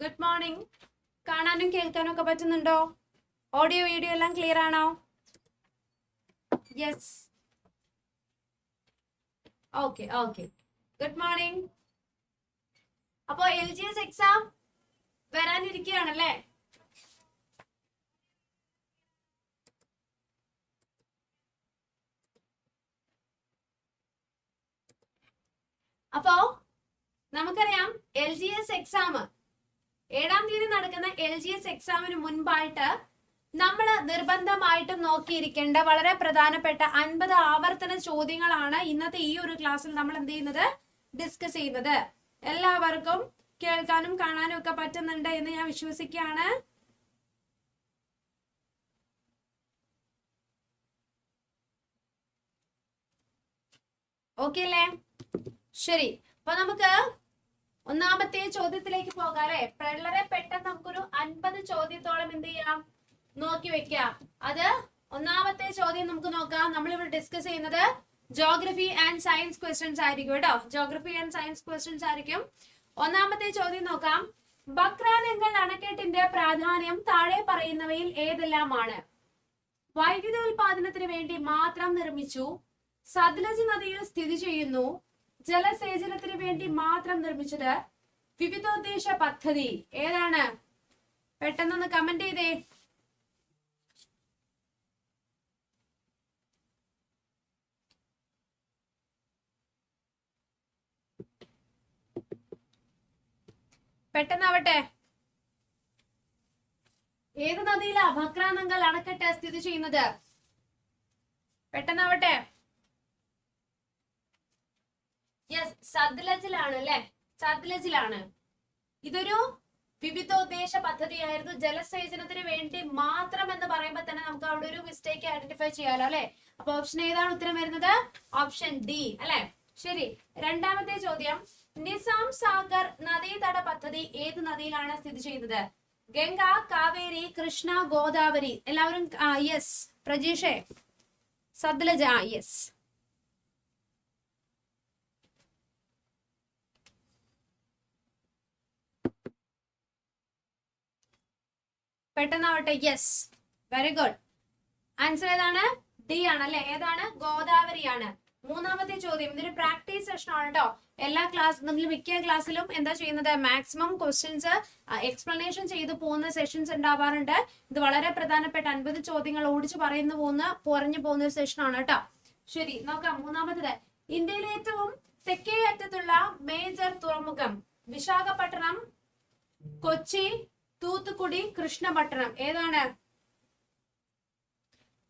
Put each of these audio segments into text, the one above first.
Good morning കാണാനും കേൾക്കാനും ഒക്കെ പറ്റുന്നുണ്ടോ? ഓഡിയോ വീഡിയോ എല്ലാം ക്ലിയർ ആണോ? Yes okay okay good morning അപ്പോ എൽ ജി എസ് എക്സാം വരാനിരിക്കുകയാണല്ലേ അപ്പോ നമുക്കറിയാം എൽ ജി എസ് എക്സാം ഏഴാം തീയതി നടക്കുന്ന എൽ ജി എസ് എക്സാമിന് മുൻപായിട്ട് നമ്മൾ നിർബന്ധമായിട്ടും നോക്കിയിരിക്കേണ്ട വളരെ പ്രധാനപ്പെട്ട അൻപത് ആവർത്തന ചോദ്യങ്ങളാണ് ഇന്നത്തെ ഈ ഒരു ക്ലാസ്സിൽ നമ്മൾ എന്ത് ചെയ്യുന്നത്? ഡിസ്കസ് ചെയ്യുന്നത്. എല്ലാവർക്കും കേൾക്കാനും കാണാനും ഒക്കെ പറ്റുന്നുണ്ട് എന്ന് ഞാൻ വിശ്വസിക്കുകയാണ്. ഓക്കെ അല്ലേ? ശരി. അപ്പൊ നമുക്ക് ഒന്നാമത്തെ ചോദ്യത്തിലേക്ക് പോകാം അല്ലെ? വളരെ പെട്ടെന്ന് നമുക്കൊരു അൻപത് ചോദ്യത്തോളം എന്ത് ചെയ്യാം? നോക്കി വെക്കാം. അത് ഒന്നാമത്തെ ചോദ്യം നമുക്ക് നോക്കാം. നമ്മൾ ഇവിടെ ഡിസ്കസ് ചെയ്യുന്നത് ജോഗ്രഫി ആൻഡ് സയൻസ് ക്വസ്റ്റ്യൻസ് ആയിരിക്കും കേട്ടോ. ജോഗ്രഫി ആൻഡ് സയൻസ് ക്വസ്റ്റ്യൻസ് ആയിരിക്കും. ഒന്നാമത്തെ ചോദ്യം നോക്കാം. ബക്രാനങ്കൽ അണക്കെട്ടിന്റെ പ്രാധാന്യം താഴെ പറയുന്നവയിൽ ഏതെല്ലാമാണ്? വൈദ്യുതി ഉൽപാദനത്തിന് വേണ്ടി മാത്രം നിർമ്മിച്ചു സത്ലജ് നദിയിൽ സ്ഥിതി ചെയ്യുന്നു ജലസേചനത്തിന് വേണ്ടി മാത്രം നിർമ്മിച്ചത് വിവിധോദ്ദേശ പദ്ധതി. ഏതാണ്? പെട്ടെന്നൊന്ന് കമന്റ് ചെയ്തേ. പെട്ടെന്നാവട്ടെ. ഏത് നദിയിലാ ഭക്രാനങ്കൽ അണക്കെട്ട് സ്ഥിതി ചെയ്യുന്നത്? പെട്ടെന്നാവട്ടെ. യെസ് സത്ലജിലാണ് അല്ലെ സത്ലജിലാണ് ഇതൊരു വിവിധോദ്ദേശ പദ്ധതിയായിരുന്നു. ജലസേചനത്തിന് വേണ്ടി മാത്രം എന്ന് പറയുമ്പോൾ തന്നെ നമുക്ക് അവിടെ ഒരു മിസ്റ്റേക്ക് ഐഡന്റിഫൈ ചെയ്യാലോ അല്ലെ? അപ്പൊ ഓപ്ഷൻ ഏതാണ് ഉത്തരം വരുന്നത്? ഓപ്ഷൻ ഡി അല്ലെ? ശരി. രണ്ടാമത്തെ ചോദ്യം. നിസാം സാഗർ നദീതട പദ്ധതി ഏത് നദിയിലാണ് സ്ഥിതി ചെയ്യുന്നത്? ഗംഗ കാവേരി കൃഷ്ണ ഗോദാവരി. എല്ലാവരും യെസ് പ്രജീഷേ. സത്ലജ യെസ് പെട്ടെന്നാവട്ടെ. യെസ് വെരി ഗുഡ് ആൻസർ ഏതാണ്? ഡി ആണ് അല്ലെ? ഏതാണ്? ഗോദാവരിയാണ്. മൂന്നാമത്തെ ചോദ്യം. ഇതൊരു പ്രാക്ടീസ് സെഷൻ ആണ് കേട്ടോ എല്ലാ ക്ലാസ് നിങ്ങൾ മിക്ക ക്ലാസ്സിലും എന്താ ചെയ്യുന്നത്? മാക്സിമം ക്വസ്റ്റ്യൻസ് എക്സ്പ്ലനേഷൻ ചെയ്തു പോകുന്ന സെഷൻസ് ഉണ്ടാവാറുണ്ട്. ഇത് വളരെ പ്രധാനപ്പെട്ട അൻപത് ചോദ്യങ്ങൾ ഓടിച്ചു പറയുന്നു പോകുന്ന കുറഞ്ഞു പോകുന്ന ഒരു സെഷൻ ആണ് കേട്ടോ ശരി നോക്കാം. മൂന്നാമത്തത്. ഇന്ത്യയിലെ ഏറ്റവും തെക്കേ അറ്റത്തുള്ള മേജർ തുറമുഖം വിശാഖപട്ടണം കൊച്ചി തൂത്തുക്കുടി കൃഷ്ണപട്ടണം. ഏതാണ്?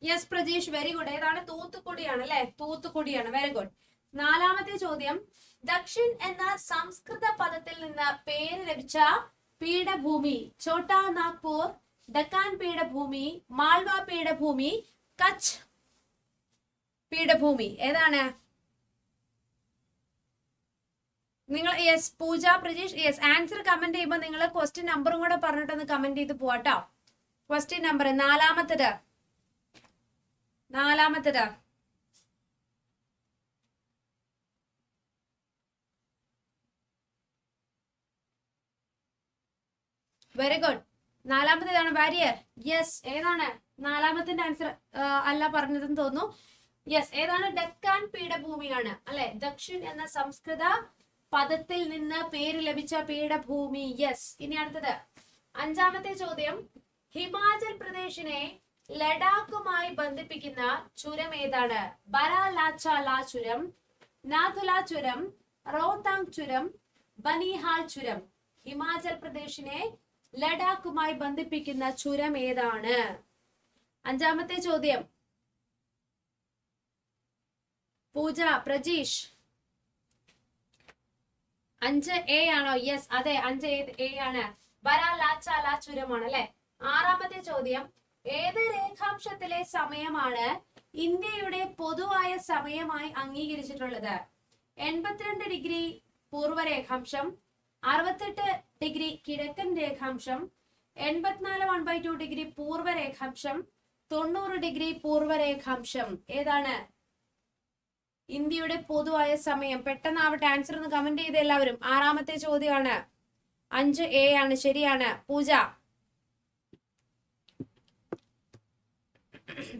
യെസ് പ്രജീഷ് വെരി ഗുഡ് ഏതാണ്? തൂത്തുക്കുടിയാണ് അല്ലെ? തൂത്തുക്കുടിയാണ്. വെരി ഗുഡ് നാലാമത്തെ ചോദ്യം. ദക്ഷിൺ എന്ന സംസ്കൃത പദത്തിൽ നിന്ന് പേര് ലഭിച്ച പീഠഭൂമി ഛോട്ടാ നാഗ്പൂർ ഡക്കാൻ പീഠഭൂമി മാൾവ പീഠഭൂമി കച്ച് പീഠഭൂമി. ഏതാണ്? നിങ്ങൾ yes Pooja Prajeesh yes answer comment ചെയ്യുമ്പോൾ നിങ്ങൾ ക്വസ്റ്റ്യൻ നമ്പറും കൂടെ പറഞ്ഞിട്ടൊന്ന് കമന്റ് ചെയ്ത് പോവാട്ടോ ക്വസ്റ്റ്യൻ നമ്പർ നാലാമത്തത്. നാലാമത്തത്. വെരി ഗുഡ് നാലാമത്തെ ഇതാണ് വാരിയർ യെസ് ഏതാണ്? നാലാമത്തിന്റെ ആൻസർ അല്ല പറഞ്ഞതെന്ന് തോന്നുന്നു. യെസ് ഏതാണ്? ഡക്കാൻ പീഠഭൂമിയാണ് അല്ലെ? ദക്ഷിൺ എന്ന സംസ്കൃത പദത്തിൽ നിന്ന് പേര് ലഭിച്ച പീഠഭൂമി. യെസ് ഇനി അടുത്തത്. അഞ്ചാമത്തെ ചോദ്യം. ഹിമാചൽ പ്രദേശിനെ ലഡാക്കുമായി ബന്ധിപ്പിക്കുന്ന ചുരം ഏതാണ്? ബരാലാച്ചാല ചുരം നാഥുല ചുരം റോത്താങ് ചുരം ബനിഹാൽ ചുരം. ഹിമാചൽ പ്രദേശിനെ ലഡാക്കുമായി ബന്ധിപ്പിക്കുന്ന ചുരം ഏതാണ്? അഞ്ചാമത്തെ ചോദ്യം. പൂജ പ്രജീഷ് അഞ്ച് എ ആണോ? യെസ് അതെ അഞ്ച് എ ആണ്. വരാ ലാച്ച ചുരമാണ് അല്ലെ? ആറാമത്തെ ചോദ്യം. ഏത് രേഖാംശത്തിലെ സമയമാണ് ഇന്ത്യയുടെ പൊതുവായ സമയമായി അംഗീകരിച്ചിട്ടുള്ളത്? എൺപത്തിരണ്ട് ഡിഗ്രി പൂർവരേഖാംശം അറുപത്തെട്ട് ഡിഗ്രി കിഴക്കൻ രേഖാംശം എൺപത്തിനാല് വൺ ബൈ ടു ഡിഗ്രി പൂർവരേഖാംശം തൊണ്ണൂറ് ഡിഗ്രി പൂർവരേഖാംശം ഏതാണ്? ഇന്ത്യയുടെ പൊതുവായ സമയം. പെട്ടെന്നാവട്ടെ ആൻസർ ഒന്ന് കമന്റ് ചെയ്ത് എല്ലാവരും. ആറാമത്തെ ചോദ്യമാണ്. അഞ്ച് എ ആണ്. ശരിയാണ്. പൂജ.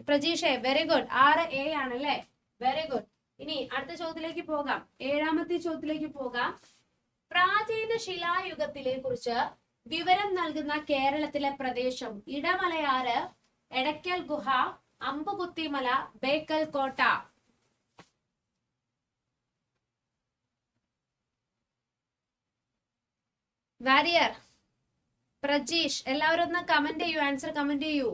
പ്രജീഷെ വെരി ഗുഡ് ആറ് എ ആണ് അല്ലേ വെരി ഗുഡ് ഇനി അടുത്ത ചോദ്യത്തിലേക്ക് പോകാം. ഏഴാമത്തെ ചോദ്യത്തിലേക്ക് പോകാം. പ്രാചീന ശിലായുഗത്തിലെ കുറിച്ച് വിവരം നൽകുന്ന കേരളത്തിലെ പ്രദേശം. ഇടമലയാറ് എടയ്ക്കൽ ഗുഹ അമ്പുകുത്തിമല ബേക്കൽ കോട്ട. വാരിയർ പ്രജീഷ് എല്ലാവരും ഒന്ന് കമന്റ് ചെയ്യൂ ആൻസർ കമന്റ് ചെയ്യൂ.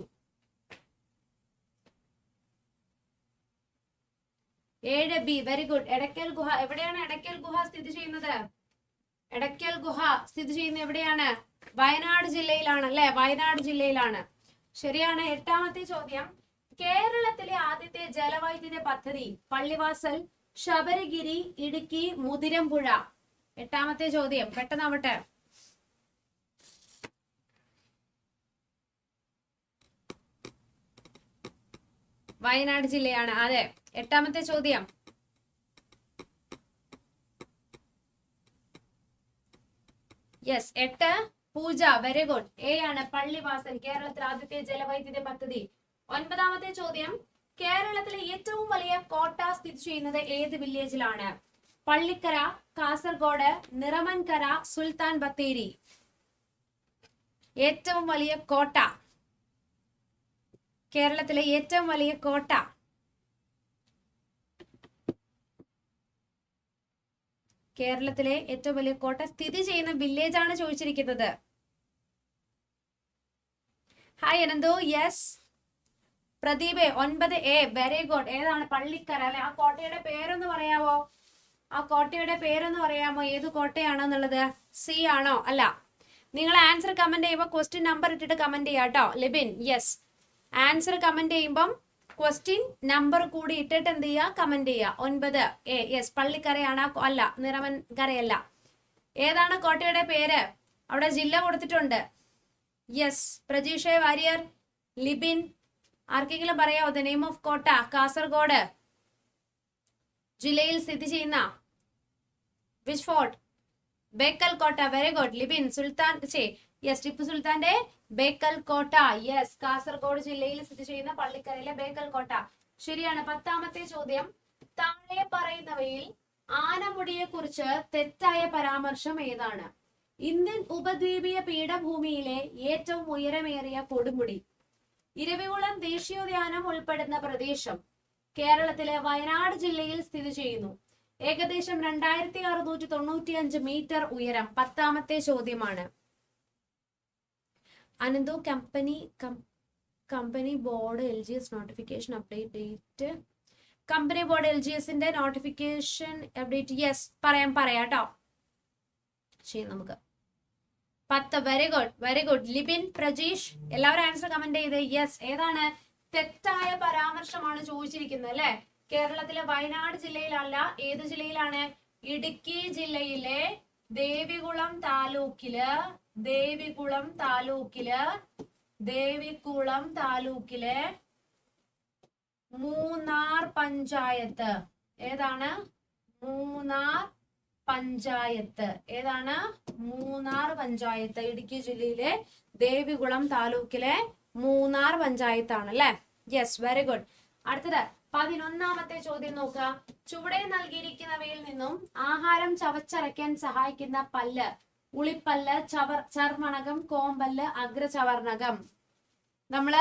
ഏഴ് ബി വെരി ഗുഡ് എടക്കൽ ഗുഹ എവിടെയാണ് എടക്കൽ ഗുഹ സ്ഥിതി ചെയ്യുന്നത്? എടക്കൽ ഗുഹ സ്ഥിതി ചെയ്യുന്നത് എവിടെയാണ്? വയനാട് ജില്ലയിലാണ് അല്ലെ? വയനാട് ജില്ലയിലാണ്. ശരിയാണ്. എട്ടാമത്തെ ചോദ്യം. കേരളത്തിലെ ആദ്യത്തെ ജലവൈദ്യുത പദ്ധതി പള്ളിവാസൽ ശബരിഗിരി ഇടുക്കി മുതിരമ്പുഴ എട്ടാമത്തെ ചോദ്യം. പെട്ടെന്നാവട്ടെ. വയനാട് ജില്ലയാണ്. അതെ. എട്ടാമത്തെ ചോദ്യം. യെസ് എട്ട് പൂജ വെരി ഗുഡ് എ ആണ് പള്ളിവാസൽ കേരളത്തിൽ ആദ്യത്തെ ജലവൈദ്യുതി പദ്ധതി. ഒൻപതാമത്തെ ചോദ്യം. കേരളത്തിലെ ഏറ്റവും വലിയ കോട്ട സ്ഥിതി ചെയ്യുന്നത് ഏത് വില്ലേജിലാണ്? പള്ളിക്കര കാസർഗോഡ് നിറമൻകര സുൽത്താൻ ബത്തേരി. ഏറ്റവും വലിയ കോട്ട. കേരളത്തിലെ ഏറ്റവും വലിയ കോട്ട? കേരളത്തിലെ ഏറ്റവും വലിയ കോട്ട സ്ഥിതി ചെയ്യുന്ന വില്ലേജ് ആണ് ചോദിച്ചിരിക്കുന്നത്. ഹായ് അനന്തു യെസ് പ്രദീപ് ഒൻപത് എ വെരി ഗുഡ് ഏതാണ് പള്ളിക്കര അല്ലെ? ആ കോട്ടയുടെ പേരൊന്ന് പറയാമോ ആ കോട്ടയുടെ പേരൊന്ന് പറയാമോ? ഏത് കോട്ടയാണെന്നുള്ളത്? സി ആണോ? അല്ല. നിങ്ങൾ ആൻസർ കമന്റ് ചെയ്യുമ്പോൾ ക്വസ്റ്റ്യൻ നമ്പർ ഇട്ടിട്ട് കമന്റ് ചെയ്യാം കേട്ടോ ലിബിൻ യെസ് ആൻസർ കമന്റ് ചെയ്യുമ്പം ക്വസ്റ്റ്യൻ നമ്പർ കൂടി ഇട്ടിട്ട് എന്ത് ചെയ്യുക? കമന്റ് ചെയ്യുക. ഒൻപത്. എ യെസ് പള്ളിക്കരയാണ്. അല്ല നിറമൻ കരയല്ല. ഏതാണ് കോട്ടയുടെ പേര്? അവിടെ ജില്ല കൊടുത്തിട്ടുണ്ട്. യെസ് പ്രജീഷ വാര്യർ ലിബിൻ. ആർക്കെങ്കിലും പറയാമോ ദ നെയിം ഓഫ് കോട്ട കാസർഗോഡ്. ജില്ലയിൽ സ്ഥിതി ചെയ്യുന്ന? വിച്ച് ഫോർട്ട് ബേക്കൽ കോട്ട വെരി ഗുഡ് ലിബിൻ സുൽത്താൻ ചേ യെസ് ടിപ്പു സുൽത്താന്റെ ബേക്കൽ കോട്ട യെസ് കാസർഗോഡ് ജില്ലയിൽ സ്ഥിതി ചെയ്യുന്ന പള്ളിക്കരയിലെ ബേക്കൽകോട്ട. ശരിയാണ്. പത്താമത്തെ ചോദ്യം. താഴെ പറയുന്നവയിൽ ആനമുടിയെ കുറിച്ച് തെറ്റായ പരാമർശം ഏതാണ്? ഇന്ത്യൻ ഉപദ്വീപീയ പീഠഭൂമിയിലെ ഏറ്റവും ഉയരമേറിയ കൊടുമുടി. ഇരവികുളം ദേശീയോദ്യാനം ഉൾപ്പെടുന്ന പ്രദേശം കേരളത്തിലെ വയനാട് ജില്ലയിൽ സ്ഥിതി ചെയ്യുന്നു. ഏകദേശം രണ്ടായിരത്തി അറുന്നൂറ്റി തൊണ്ണൂറ്റി അഞ്ച് മീറ്റർ ഉയരം. പത്താമത്തെ ചോദ്യമാണ്. Ananthu company company board L G S notification update date company board L G എസിന്റെ നോട്ടിഫിക്കേഷൻ അപ്ഡേറ്റ് യെസ് പറയാം പറയാം കേട്ടോ ചെയ്യാം നമുക്ക്. പത്ത്. Very good very good Libin Prajeesh എല്ലാവരും ആൻസർ കമന്റ് ചെയ്ത്. യെസ് ഏതാണ്? തെറ്റായ പരാമർശമാണ് ചോദിച്ചിരിക്കുന്നത് അല്ലെ? കേരളത്തിലെ വയനാട് ജില്ലയിലല്ല ഏത് ജില്ലയിലാണ്? ഇടുക്കി ജില്ലയിലെ ദേവികുളം താലൂക്കിൽ ദേവികുളം താലൂക്കിൽ ദേവികുളം താലൂക്കിലെ മൂന്നാർ പഞ്ചായത്ത്. ഏതാണ്? മൂന്നാർ പഞ്ചായത്ത്. ഏതാണ്? മൂന്നാർ പഞ്ചായത്ത്. ഇടുക്കി ജില്ലയിലെ ദേവികുളം താലൂക്കിലെ മൂന്നാർ പഞ്ചായത്താണ് അല്ലെ യെസ് വെരി ഗുഡ് അടുത്തത്. പതിനൊന്നാമത്തെ ചോദ്യം നോക്കുക ചുവടെ നൽകിയിരിക്കുന്നവയിൽ നിന്നും ആഹാരം ചവച്ചരയ്ക്കാൻ സഹായിക്കുന്ന പല്ല്. ഉളിപ്പല്ല് ചവർ ചർമ്മണകം കോമ്പല്ല് അഗ്രചവർണകം. നമ്മൾ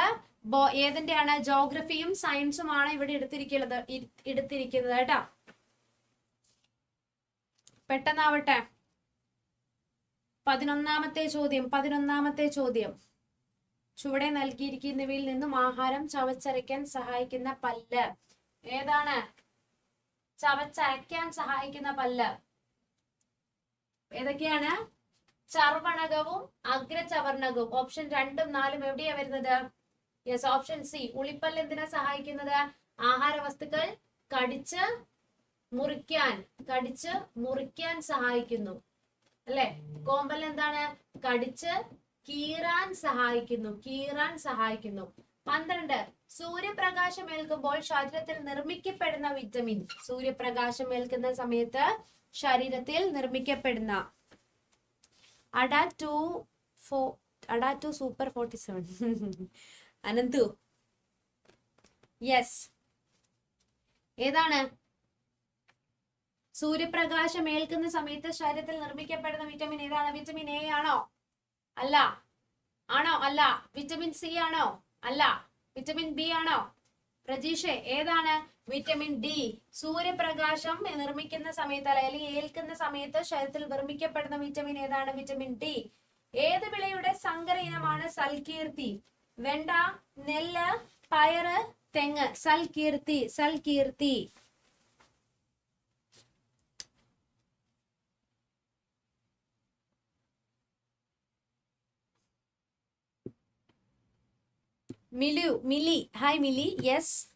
ഏതിന്റെയാണ്? ജോഗ്രഫിയും സയൻസുമാണ് ഇവിടെ എടുത്തിരിക്കുന്നത് എടുത്തിരിക്കുന്നത് കേട്ടോ. പെട്ടെന്നാവട്ടെ. പതിനൊന്നാമത്തെ ചോദ്യം പതിനൊന്നാമത്തെ ചോദ്യം. ചുവടെ നൽകിയിരിക്കുന്നവയിൽ നിന്നും ആഹാരം ചവച്ചരയ്ക്കാൻ സഹായിക്കുന്ന പല്ല്. ഏതാണ്? ചവച്ചരയ്ക്കാൻ സഹായിക്കുന്ന പല്ല്. ഏതൊക്കെയാണ്? ചർവണകവും അഗ്രചവർണകവും. ഓപ്ഷൻ രണ്ടും നാലും എവിടെയാ വരുന്നത്? യെസ് ഓപ്ഷൻ സി ഉളിപ്പല്ല് എന്തിനാ സഹായിക്കുന്നത്? ആഹാര വസ്തുക്കൾ കടിച്ച് മുറിക്കാൻ കടിച്ച് മുറിക്കാൻ സഹായിക്കുന്നു. അല്ലെ? കോമ്പൽ എന്താണ്? കടിച്ച് കീറാൻ സഹായിക്കുന്നു കീറാൻ സഹായിക്കുന്നു. പന്ത്രണ്ട് സൂര്യപ്രകാശം ഏൽക്കുമ്പോൾ ശരീരത്തിൽ നിർമ്മിക്കപ്പെടുന്ന വിറ്റമിൻ സൂര്യപ്രകാശം ഏൽക്കുന്ന സമയത്ത് ശരീരത്തിൽ നിർമ്മിക്കപ്പെടുന്ന അഡാറ്റു ഫോ അഡാറ്റു super forty seven Ananthu. Yes ഏതാണ്? സൂര്യപ്രകാശം ഏൽക്കുന്ന സമയത്ത് ശരീരത്തിൽ നിർമ്മിക്കപ്പെടുന്ന വിറ്റമിൻ ഏതാണ്? വിറ്റമിൻ എ ആണോ? അല്ല. ആണോ? അല്ല. വിറ്റമിൻ സി ആണോ? അല്ല. വിറ്റമിൻ ബി ആണോ? പ്രജീഷെ ഏതാണ്? വിറ്റമിൻ ഡി സൂര്യപ്രകാശം നിർമ്മിക്കുന്ന സമയത്ത് അല്ലെങ്കിൽ ഏൽക്കുന്ന സമയത്ത് ശരീരത്തിൽ നിർമ്മിക്കപ്പെടുന്ന വിറ്റമിൻ ഏതാണ്? വിറ്റമിൻ ഡി ഏത് വിളയുടെ സങ്കര ഇനമാണ് സൽകീർത്തി? വെണ്ട. നെല്ല് പയറ് തെങ്ങ്. സൽകീർത്തി സൽകീർത്തി. മിലു മിലി. ഹായ് മിലി. യെസ്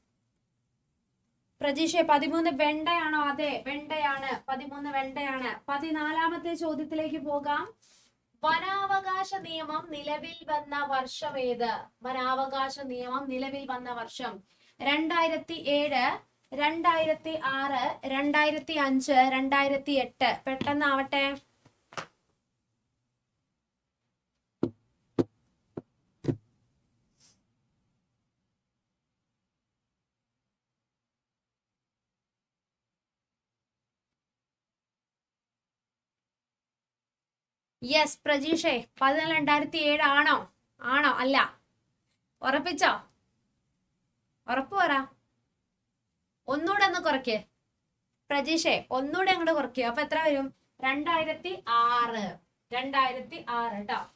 പ്രജീഷെ പതിമൂന്ന് വെണ്ടയാണോ? അതെ വെണ്ടയാണ്. പതിമൂന്ന് വെണ്ടയാണ്. പതിനാലാമത്തെ ചോദ്യത്തിലേക്ക് പോകാം. വനാവകാശ നിയമം നിലവിൽ വന്ന വർഷം ഏത്? വനാവകാശ നിയമം നിലവിൽ വന്ന വർഷം. രണ്ടായിരത്തി ഏഴ് രണ്ടായിരത്തി ആറ് രണ്ടായിരത്തി അഞ്ച് രണ്ടായിരത്തി എട്ട് പെട്ടെന്നാവട്ടെ. യെസ് പ്രജീഷേ. പതിനാല് രണ്ടായിരത്തി ഏഴ് ആണോ? ആണോ? അല്ല. ഉറപ്പിച്ചോ? ഉറപ്പ് പറ. ഒന്നുകൂടെ ഒന്ന് കുറയ്ക്ക്. പ്രജീഷേ ഒന്നുകൂടെ അങ്ങോട്ട് കുറയ്ക്കുക അപ്പൊ എത്ര വരും? രണ്ടായിരത്തി ആറ് രണ്ടായിരത്തി ആറ് കേട്ടോ.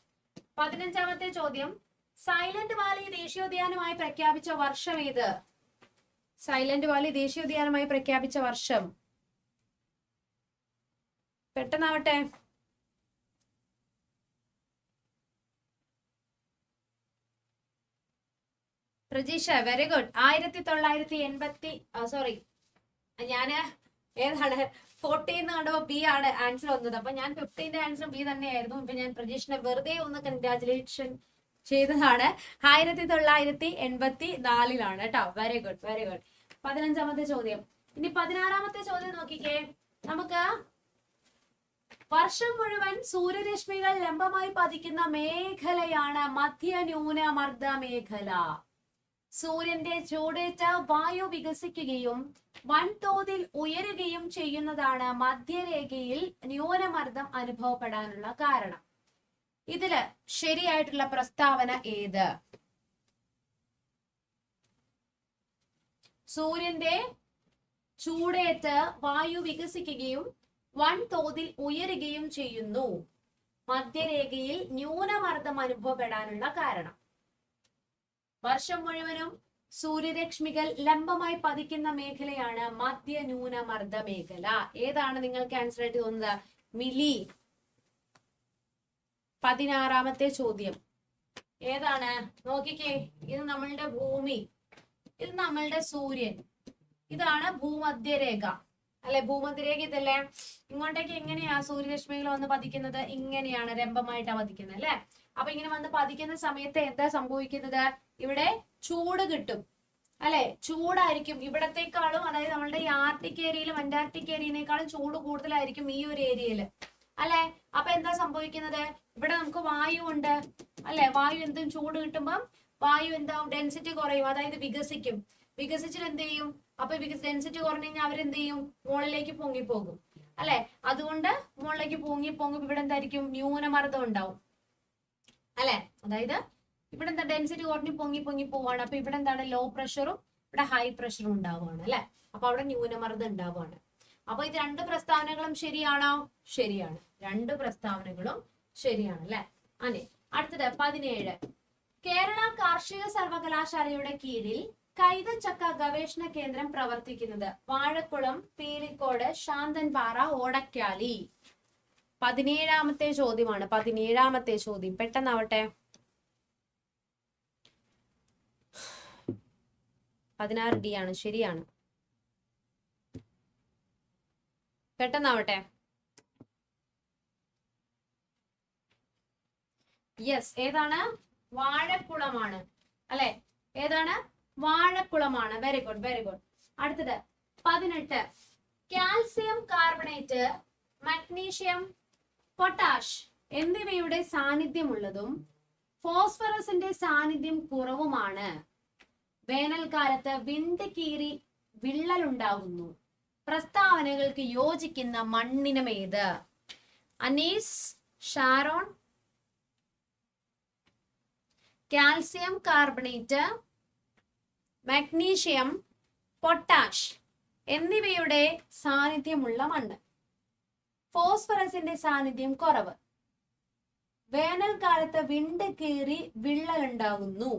പതിനഞ്ചാമത്തെ ചോദ്യം. സൈലന്റ് വാലി ദേശീയോദ്യാനമായി പ്രഖ്യാപിച്ച വർഷം ഏത്? സൈലന്റ് വാലി ദേശീയോദ്യാനമായി പ്രഖ്യാപിച്ച വർഷം. പെട്ടെന്നാവട്ടെ. പ്രജീഷ വെരി ഗുഡ് ആയിരത്തി തൊള്ളായിരത്തി എൺപത്തി സോറി ഞാൻ ഏതാണ്? ഫോർട്ടീൻ എന്ന് കണ്ടപ്പോ ബി ആണ് ആൻസർ വന്നത്. അപ്പൊ ഞാൻ ഫിഫ്റ്റീന്റെ ആൻസർ ബി തന്നെയായിരുന്നു. ഇപ്പൊ ഞാൻ പ്രജീഷിനെ വെറുതെ ഒന്ന് കൺഗ്രാചുലേഷൻ ചെയ്തതാണ്. ആയിരത്തി തൊള്ളായിരത്തി എൺപത്തി നാലിലാണ് കേട്ടോ. വെരി ഗുഡ് വെരി ഗുഡ് പതിനഞ്ചാമത്തെ ചോദ്യം. ഇനി പതിനാറാമത്തെ ചോദ്യം നോക്കിക്കേ. നമുക്ക് വർഷം മുഴുവൻ സൂര്യരശ്മികൾ ലംബമായി പതിക്കുന്ന മേഖലയാണ് മധ്യന്യൂനമർദ്ദ മേഖല. സൂര്യന്റെ ചൂടേറ്റ വായു വികസിക്കുകയും വൻതോതിൽ ഉയരുകയും ചെയ്യുന്നതാണ് മധ്യരേഖയിൽ ന്യൂനമർദ്ദം അനുഭവപ്പെടാനുള്ള കാരണം. ഇതിൽ ശരിയായിട്ടുള്ള പ്രസ്താവന ഏത്? സൂര്യന്റെ ചൂടേറ്റ് വായു വികസിക്കുകയും വൻതോതിൽ ഉയരുകയും ചെയ്യുന്നു. മധ്യരേഖയിൽ ന്യൂനമർദ്ദം അനുഭവപ്പെടാനുള്ള കാരണം. വർഷം മുഴുവനും സൂര്യരശ്മികൾ ലംബമായി പതിക്കുന്ന മേഖലയാണ് മധ്യ ന്യൂനമർദ്ദ മേഖല. ഏതാണ് നിങ്ങൾക്ക് ആൻസർ ആയിട്ട് തോന്നുന്നത്? മിലി. പതിനാറാമത്തെ ചോദ്യം. ഏതാണ്? നോക്കിക്കേ ഇത് നമ്മളുടെ ഭൂമി. ഇത് നമ്മളുടെ സൂര്യൻ. ഇതാണ് ഭൂമധ്യരേഖ. അല്ലെ ഭൂമധ്യരേഖ ഇതല്ലേ? ഇങ്ങോട്ടേക്ക് എങ്ങനെയാ സൂര്യരശ്മികൾ വന്ന് പതിക്കുന്നത്? ഇങ്ങനെയാണ് രംഭമായിട്ടാ പതിക്കുന്നത് അല്ലെ? അപ്പൊ ഇങ്ങനെ വന്ന് പതിക്കുന്ന സമയത്ത് എന്താ സംഭവിക്കുന്നത്? ഇവിടെ ചൂട് കിട്ടും. അല്ലെ? ചൂടായിരിക്കും. ഇവിടത്തെക്കാളും അതായത് നമ്മളുടെ ഈ ആർട്ടിക് ഏരിയയിലും അന്റാർട്ടിക് ഏരിയനേക്കാളും ചൂട് കൂടുതലായിരിക്കും ഈ ഒരു ഏരിയയിൽ. അല്ലെ? അപ്പൊ എന്താ സംഭവിക്കുന്നത്? ഇവിടെ നമുക്ക് വായു ഉണ്ട്. അല്ലെ? വായു എന്തും ചൂട് കിട്ടുമ്പം വായു എന്താവും? ഡെൻസിറ്റി കുറയും. അതായത് വികസിക്കും. വികസിച്ചിട്ട് എന്ത് ചെയ്യും? അപ്പൊ ഡെൻസിറ്റി കുറഞ്ഞു കഴിഞ്ഞാൽ അവരെന്ത് ചെയ്യും? മുകളിലേക്ക് പൊങ്ങിപ്പോകും. അല്ലെ? അതുകൊണ്ട് മുകളിലേക്ക് പൊങ്ങി പൊങ്ങും ഇവിടെ എന്തായിരിക്കും? ന്യൂനമർദ്ദം ഉണ്ടാവും. അല്ലെ? അതായത് ഇവിടെ എന്താ ഡെൻസിറ്റി കുറഞ്ഞ് പൊങ്ങി പൊങ്ങി പോവാണ്. അപ്പൊ ഇവിടെ എന്താണ് ലോ പ്രഷറും ഇവിടെ ഹൈ പ്രഷറും ഉണ്ടാവുകയാണ് അല്ലെ? അപ്പൊ അവിടെ ന്യൂനമർദ്ദം ഉണ്ടാവുകയാണ് അപ്പൊ ഇത് രണ്ട് പ്രസ്താവനകളും ശരിയാണോ? ശരിയാണ്. രണ്ട് പ്രസ്താവനകളും ശരിയാണ് അല്ലെ? അതെ. അടുത്തത് പതിനേഴ്. കേരള കാർഷിക സർവകലാശാലയുടെ കീഴിൽ കൈതച്ചക്ക ഗവേഷണ കേന്ദ്രം പ്രവർത്തിക്കുന്നത് വാഴക്കുളം പീലിക്കോട് ശാന്തൻപാറ ഓടക്കാലി. പതിനേഴാമത്തെ ചോദ്യമാണ്. പതിനേഴാമത്തെ ചോദ്യം. പെട്ടെന്നാവട്ടെ. പതിനാറ് ഡി ആണ്. ശരിയാണ്. പെട്ടെന്നാവട്ടെ. യെസ് ഏതാണ്? വാഴക്കുളമാണ്. അല്ലെ? ഏതാണ്? വാഴക്കുളമാണ്. വെരി ഗുഡ് വെരി ഗുഡ് അടുത്തത്. പതിനെട്ട്. കാൽസ്യം കാർബണേറ്റ് മഗ്നീഷ്യം പൊട്ടാഷ് എന്നിവയുടെ സാന്നിധ്യമുള്ളതും ഫോസ്ഫറസിന്റെ സാന്നിധ്യം കുറവുമാണ്. വേനൽക്കാലത്ത് വിണ്ട് കീറി വിള്ളലുണ്ടാകുന്നു. പ്രസ്താവനകൾക്ക് യോജിക്കുന്ന മണ്ണിനം ഏത് Anees Sharon calcium carbonate magnesium potash എന്നിവയുടെ സാന്നിധ്യമുള്ള മണ്ണ്. ഫോസ്ഫറസിന്റെ സാന്നിധ്യം കുറവ്. വേനൽക്കാലത്ത് വിണ്ട് കീറി വിള്ളലുണ്ടാകുന്നു.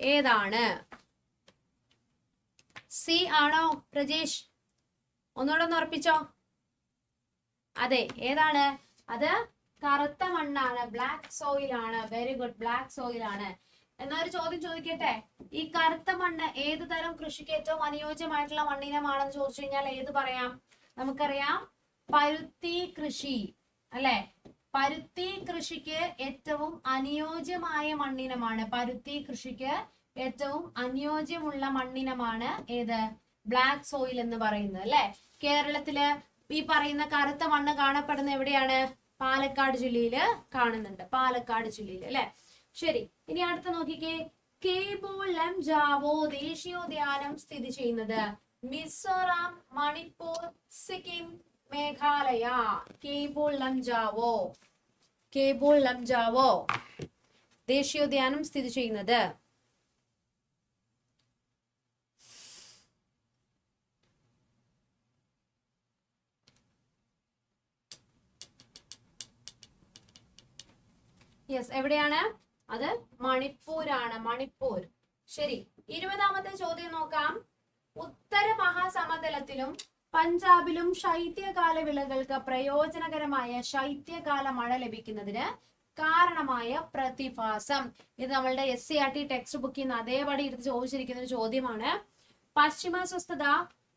ഏതാണ്? സി ആണോ പ്രജേഷ്? ഒന്നുകൂടെ ഒന്ന് ഉറപ്പിച്ചോ? അതെ ഏതാണ്? അത് കറുത്ത മണ്ണാണ് ബ്ലാക്ക് സോയിൽ ആണ്. വെരി ഗുഡ് ബ്ലാക്ക് സോയിൽ ആണ്. എന്നാ ഒരു ചോദ്യം ചോദിക്കട്ടെ? ഈ കറുത്ത മണ്ണ് ഏത് തരം കൃഷിക്ക് ഏറ്റവും അനുയോജ്യമായിട്ടുള്ള മണ്ണിനമാണെന്ന് ചോദിച്ചു കഴിഞ്ഞാൽ ഏത് പറയാം? നമുക്കറിയാം പരുത്തി കൃഷി അല്ലെ? പരുത്തി കൃഷിക്ക് ഏറ്റവും അനുയോജ്യമായ മണ്ണിനമാണ്. പരുത്തി കൃഷിക്ക് ഏറ്റവും അനുയോജ്യമുള്ള മണ്ണിനമാണ് ഏത്? ബ്ലാക്ക് സോയിൽ എന്ന് പറയുന്നത് അല്ലെ? കേരളത്തിൽ ഈ പറയുന്ന കറുത്ത മണ്ണ് കാണപ്പെടുന്ന എവിടെയാണ്? പാലക്കാട് ജില്ലയിൽ കാണുന്നുണ്ട്. പാലക്കാട് ജില്ലയിൽ അല്ലെ? ശരി ഇനി അടുത്ത നോക്കിക്കേ. കേബോളം ജാവോ ദേശീയോദ്യാനം സ്ഥിതി ചെയ്യുന്നത് മിസോറാം മണിപ്പൂർ സിക്കിം മേഘാലയ കേബോൾ ലംജാവോ? കേബോൾ ലംജാവോ? ദേശീയോദ്യാനം സ്ഥിതി ചെയ്യുന്നത്? യെസ് എവിടെയാണ്? അത് മണിപ്പൂരാണ് മണിപ്പൂർ. ശരി ഇരുപതാമത്തെ ചോദ്യം നോക്കാം. ഉത്തര മഹാസമതലത്തിലും പഞ്ചാബിലും ശൈത്യകാല വിളകൾക്ക് പ്രയോജനകരമായ ശൈത്യകാല മഴ ലഭിക്കുന്നതിന് കാരണമായ പ്രതിഭാസം. ഇത് നമ്മളുടെ S C R T text ബുക്കിൽ നിന്ന് അതേപടി എടുത്ത് ചോദിച്ചിരിക്കുന്ന ഒരു ചോദ്യമാണ്. പശ്ചിമ സ്വസ്ഥത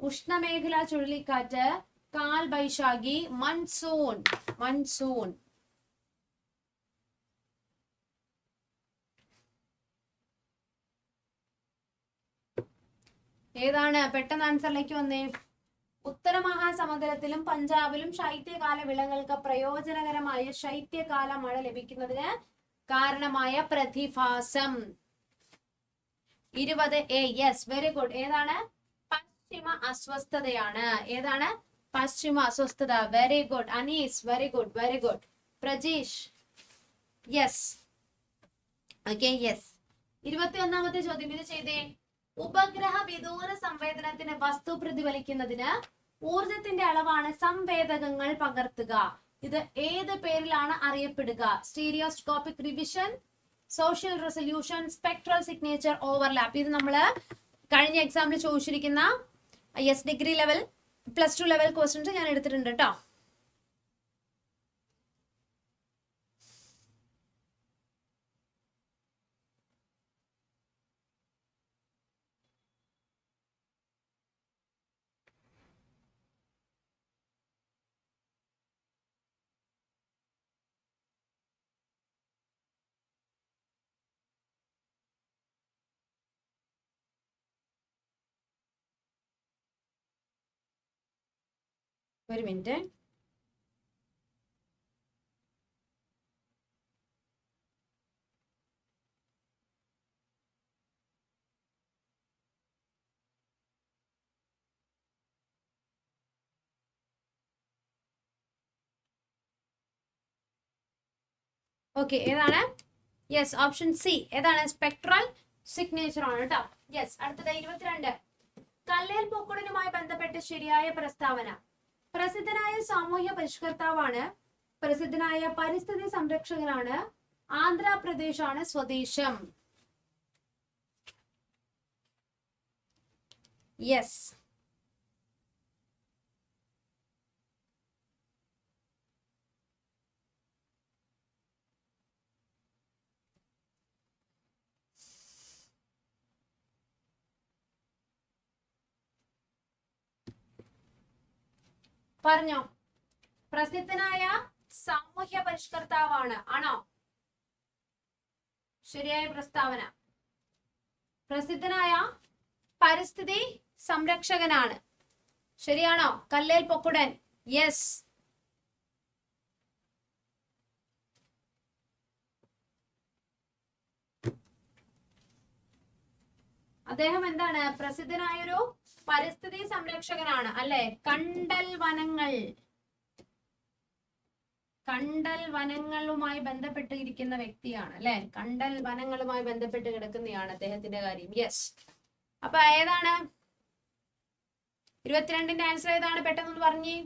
ഉഷ്ണമേഖലാ ചുഴലിക്കാറ്റ് കാൽ ബൈശാഖി മൺസൂൺ. മൺസൂൺ. ഏതാണ്? പെട്ടെന്ന് ആൻസറിലേക്ക് വന്നേ. ഉത്തര മഹാസമുദ്രത്തിലും പഞ്ചാബിലും ശൈത്യകാല വിളകൾക്ക് പ്രയോജനകരമായ ശൈത്യകാല മഴ ലഭിക്കുന്നതിന് കാരണമായ പ്രതിഭാസം. ഇരുപത് എ യെസ് വെരി ഗുഡ് ഏതാണ്? പശ്ചിമ അസ്വസ്ഥതയാണ്. ഏതാണ്? പശ്ചിമ അസ്വസ്ഥത. Very good Anees very good very good Prajeesh yes okay yes ഇരുപത്തി ഒന്നാമത്തെ ചോദ്യം ഇത് ചെയ്തേ. ഉപഗ്രഹ വിദൂര സംവേദനത്തിന് വസ്തു പ്രതിഫലിക്കുന്നതിന് ഊർജത്തിന്റെ അളവാണ് സംവേദകങ്ങൾ പകർത്തുക. ഇത് ഏത് പേരിലാണ് അറിയപ്പെടുക? Stereoscopic revision social resolution spectral signature overlap ഇത് നമ്മൾ കഴിഞ്ഞ എക്സാമിൽ ചോദിച്ചിരിക്കുന്ന S degree level plus two level questions ഞാൻ എടുത്തിട്ടുണ്ട് കേട്ടോ ഒരു മിനിറ്റ്. ഓക്കെ ഏതാണ്? യെസ് ഓപ്ഷൻ സി ഏതാണ്? സ്പെക്ട്രൽ സിഗ്നേച്ചർ ആണ് കേട്ടോ യെസ് അടുത്തത് ഇരുപത്തിരണ്ട്. കല്ലേൽ പൂക്കുടനുമായി ബന്ധപ്പെട്ട് ശരിയായ പ്രസ്താവന. പ്രസിദ്ധനായ സാമൂഹ്യ പരിഷ്കർത്താവാണ് പ്രസിദ്ധനായ പരിസ്ഥിതി സംരക്ഷകനാണ് ആന്ധ്രാപ്രദേശാണ് സ്വദേശം. യെസ് പറഞ്ഞോ. പ്രസിദ്ധനായ സാമൂഹ്യ പരിഷ്കർത്താവാണ് ആണോ? ശരിയായ പ്രസ്താവന. പ്രസിദ്ധനായ പരിസ്ഥിതി സംരക്ഷകനാണ്. ശരിയാണോ? കല്ലേൽ പൊക്കുടൻ. യെസ് അദ്ദേഹം എന്താണ്? പ്രസിദ്ധനായൊരു പരിസ്ഥിതി സംരക്ഷകനാണ് അല്ലെ? കണ്ടൽ വനങ്ങൾ. കണ്ടൽ വനങ്ങളുമായി ബന്ധപ്പെട്ടിരിക്കുന്ന വ്യക്തിയാണ് അല്ലെ? കണ്ടൽ വനങ്ങളുമായി ബന്ധപ്പെട്ട് കിടക്കുന്നതാണ് അദ്ദേഹത്തിന്റെ കാര്യം. യെസ് അപ്പൊ ഏതാണ്? ഇരുപത്തിരണ്ടിന്റെ ആൻസർ ഏതാണ് പെട്ടെന്ന് പറഞ്ഞേ.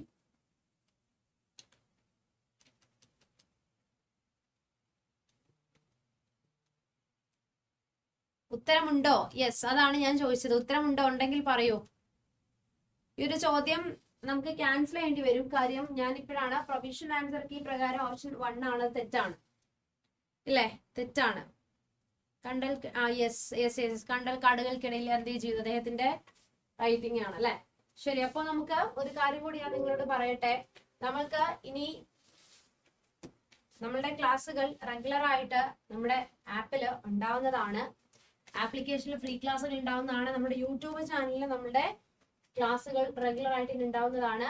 ഉത്തരമുണ്ടോ? യെസ് അതാണ് ഞാൻ ചോദിച്ചത്. ഉത്തരമുണ്ടോ ഉണ്ടെങ്കിൽ പറയൂ. ഈ ഒരു ചോദ്യം നമുക്ക് ക്യാൻസൽ ചെയ്യേണ്ടി വരും. കാര്യം ഞാൻ ഇപ്പോഴാണ് പ്രൊവിഷൻ ആൻസർ കീ പ്രകാരം ഓപ്ഷൻ വൺ ആണ്. തെറ്റാണ്. ഇല്ലേ? തെറ്റാണ്. കണ്ടൽ ആ യെസ് യെസ് യെസ് കണ്ടൽ കാടുകൾക്കിടയിൽ എന്ത് ചെയ്തു? അദ്ദേഹത്തിന്റെ റൈറ്റിംഗ് ആണ് അല്ലെ? ശരി അപ്പൊ നമുക്ക് ഒരു കാര്യം കൂടി ഞാൻ നിങ്ങളോട് പറയട്ടെ. നമുക്ക് ഇനി നമ്മളുടെ ക്ലാസ്സുകൾ റെഗുലർ ആയിട്ട് നമ്മുടെ ആപ്പിൽ ഉണ്ടാവുന്നതാണ്. ആപ്ലിക്കേഷനിൽ ഫ്രീ ക്ലാസ്സുകൾ ഉണ്ടാവുന്നതാണ്. നമ്മുടെ യൂട്യൂബ് ചാനലിൽ നമ്മുടെ ക്ലാസ്സുകൾ റെഗുലർ ആയിട്ട് ഉണ്ടാവുന്നതാണ്.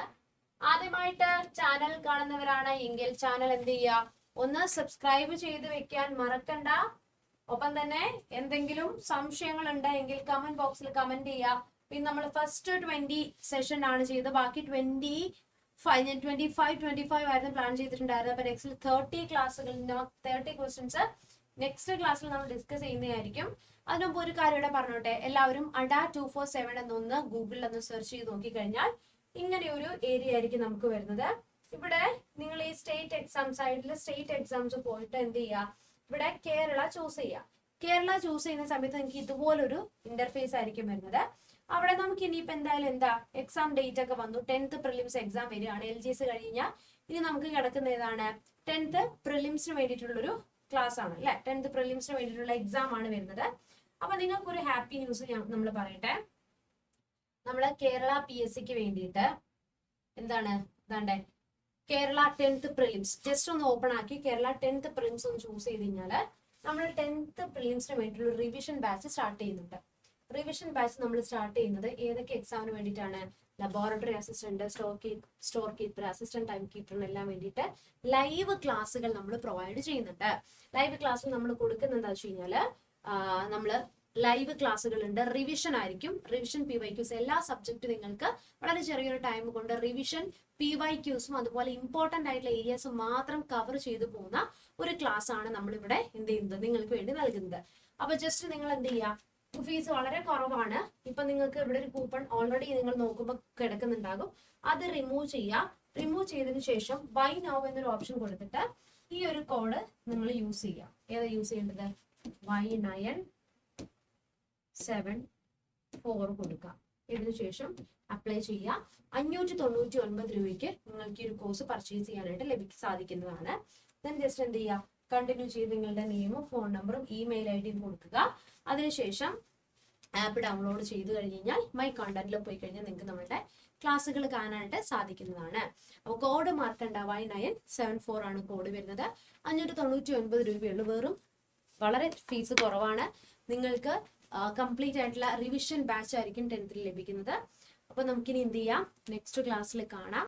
ആദ്യമായിട്ട് ചാനൽ കാണുന്നവരാണ് എങ്കിൽ ചാനൽ എന്ത് ചെയ്യുക? ഒന്ന് സബ്സ്ക്രൈബ് ചെയ്ത് വെക്കാൻ മറക്കണ്ട. ഒപ്പം തന്നെ എന്തെങ്കിലും സംശയങ്ങൾ ഉണ്ടെങ്കിൽ കമന്റ് ബോക്സിൽ കമന്റ് ചെയ്യുക. പിന്നെ നമ്മൾ ഫസ്റ്റ് ട്വന്റി സെഷൻ ആണ് ചെയ്തത്. ബാക്കി twenty five twenty five twenty five ആയിരുന്നു പ്ലാൻ ചെയ്തിട്ടുണ്ടായിരുന്നത്. അപ്പൊ നെക്സ്റ്റ് തേർട്ടി ക്ലാസ്സുകൾ തേർട്ടി ക്വസ്റ്റ്യൻസ് നെക്സ്റ്റ് ക്ലാസ്സിൽ നമ്മൾ ഡിസ്കസ് ചെയ്യുന്നതായിരിക്കും. അതിന് മുമ്പ് ഒരു കാര്യം ഇവിടെ പറഞ്ഞോട്ടെ. എല്ലാവരും അഡ ടു ഫോർ സെവൻ എന്നൊന്ന് ഗൂഗിളിൽ ഒന്ന് സെർച്ച് ചെയ്ത് നോക്കിക്കഴിഞ്ഞാൽ ഇങ്ങനെ ഒരു ഏരിയ ആയിരിക്കും നമുക്ക് വരുന്നത്. ഇവിടെ നിങ്ങൾ ഈ സ്റ്റേറ്റ് എക്സാം സൈഡിൽ സ്റ്റേറ്റ് എക്സാംസ് പോയിട്ട് എന്ത് ചെയ്യുക ഇവിടെ കേരള ചൂസ് ചെയ്യുക കേരള ചൂസ് ചെയ്യുന്ന സമയത്ത് നിങ്ങൾക്ക് ഇതുപോലൊരു ഇന്റർഫേസ് ആയിരിക്കും വരുന്നത്. അവിടെ നമുക്ക് ഇനിയിപ്പോ എന്തായാലും എന്താ? എക്സാം ഡേറ്റ് ഒക്കെ വന്നു. ടെൻത്ത് പ്രിലിംസ് എക്സാം വരികയാണ്. എൽ ജി എസ് കഴിഞ്ഞാൽ ഇനി നമുക്ക് കിടക്കുന്ന ഏതാണ്? ടെൻത്ത് പ്രിലിംസിന് വേണ്ടിയിട്ടുള്ളൊരു ക്ലാസ് ആണ് അല്ലെ? ടെൻത്ത് പ്രിലിംസിന് വേണ്ടിയിട്ടുള്ള എക്സാം ആണ് വരുന്നത്. അപ്പൊ നിങ്ങൾക്ക് ഒരു ഹാപ്പി ന്യൂസ് ഞാൻ നമ്മൾ പറയട്ടെ. നമ്മൾ കേരള പി എസ് സിക്ക് വേണ്ടിയിട്ട് എന്താണ്? ഇതാണ്ടേ? കേരള ടെൻത്ത് പ്രിലിംസ് ജസ്റ്റ് ഒന്ന് ഓപ്പൺ ആക്കി കേരള ടെൻത്ത് പ്രിലിംസ് ഒന്ന് ചൂസ് ചെയ്ത് കഴിഞ്ഞാൽ നമ്മൾ ടെൻത്ത് പ്രിലിംസിന് വേണ്ടിയിട്ടുള്ള റിവിഷൻ ബാച്ച് സ്റ്റാർട്ട് ചെയ്യുന്നുണ്ട്. റിവിഷൻ ബാച്ച് നമ്മൾ സ്റ്റാർട്ട് ചെയ്യുന്നത് ഏതൊക്കെ എക്സാമിന് വേണ്ടിയിട്ടാണ്? Laboratory assistant store keep store keeper assistant time കീപ്പറിനെല്ലാം വേണ്ടിയിട്ട് ലൈവ് ക്ലാസ്സുകൾ നമ്മൾ പ്രൊവൈഡ് ചെയ്യുന്നുണ്ട്. ലൈവ് ക്ലാസ് നമ്മൾ കൊടുക്കുന്നത് എന്താ വെച്ച് കഴിഞ്ഞാൽ നമ്മൾ ലൈവ് ക്ലാസ്സുകൾ ഉണ്ട്. റിവിഷൻ ആയിരിക്കും. റിവിഷൻ പി വൈ ക്യൂസ് എല്ലാ സബ്ജക്റ്റും നിങ്ങൾക്ക് വളരെ ചെറിയൊരു ടൈം കൊണ്ട് റിവിഷൻ പി വൈ ക്യൂസും അതുപോലെ ഇമ്പോർട്ടന്റ് ആയിട്ടുള്ള ഏരിയാസ് മാത്രം കവർ ചെയ്തു പോകുന്ന ഒരു ക്ലാസ് ആണ് നമ്മളിവിടെ എന്ത് ചെയ്യുന്നത്? നിങ്ങൾക്ക് വേണ്ടി നൽകുന്നത്. അപ്പൊ ജസ്റ്റ് നിങ്ങൾ എന്ത് ചെയ്യുക? ഫീസ് വളരെ കുറവാണ്. ഇപ്പൊ നിങ്ങൾക്ക് ഇവിടെ ഒരു കൂപ്പൺ ഓൾറെഡി നിങ്ങൾ നോക്കുമ്പോൾ കിടക്കുന്നുണ്ടാകും. അത് റിമൂവ് ചെയ്യുക റിമൂവ് ചെയ്തതിന് ശേഷം ബൈ നൗ എന്നൊരു ഓപ്ഷൻ കൊടുത്തിട്ട് ഈ ഒരു കോഡ് നിങ്ങൾ യൂസ് ചെയ്യുക ഏതാ യൂസ് ചെയ്യേണ്ടത്? വൈ നയൻ സെവൻ ഫോർ കൊടുക്കുക ഇതിനു ശേഷം അപ്ലൈ ചെയ്യുക അഞ്ഞൂറ്റി തൊണ്ണൂറ്റി ഒൻപത് രൂപയ്ക്ക് നിങ്ങൾക്ക് ഈ ഒരു കോഴ്സ് പർച്ചേസ് ചെയ്യാനായിട്ട് ലഭിക്ക സാധിക്കുന്നതാണ്. ദെൻ ജസ്റ്റ് എന്ത് ചെയ്യുക കണ്ടിന്യൂ ചെയ്ത് നിങ്ങളുടെ നെയിമും ഫോൺ നമ്പറും ഇമെയിൽ ഐ ഡിയും കൊടുക്കുക. അതിനുശേഷം ആപ്പ് ഡൗൺലോഡ് ചെയ്ത് കഴിഞ്ഞ് കഴിഞ്ഞാൽ മൈ കോണ്ടാക്റ്റിൽ പോയി കഴിഞ്ഞാൽ നിങ്ങൾക്ക് നമ്മളുടെ ക്ലാസ്സുകൾ കാണാനായിട്ട് സാധിക്കുന്നതാണ്. അപ്പോൾ കോഡ് മാർക്കണ്ട വൈ നയൻ സെവൻ ഫോർ ആണ് കോഡ് വരുന്നത്. അഞ്ഞൂറ്റി തൊണ്ണൂറ്റി ഒൻപത് രൂപയുള്ളൂ. വെറും വളരെ ഫീസ് കുറവാണ്. നിങ്ങൾക്ക് കംപ്ലീറ്റ് ആയിട്ടുള്ള റിവിഷൻ ബാച്ച് ആയിരിക്കും ടെൻത്തിൽ ലഭിക്കുന്നത്. അപ്പൊ നമുക്കിനി എന്ത് ചെയ്യാം? നെക്സ്റ്റ് ക്ലാസ്സിൽ കാണാം.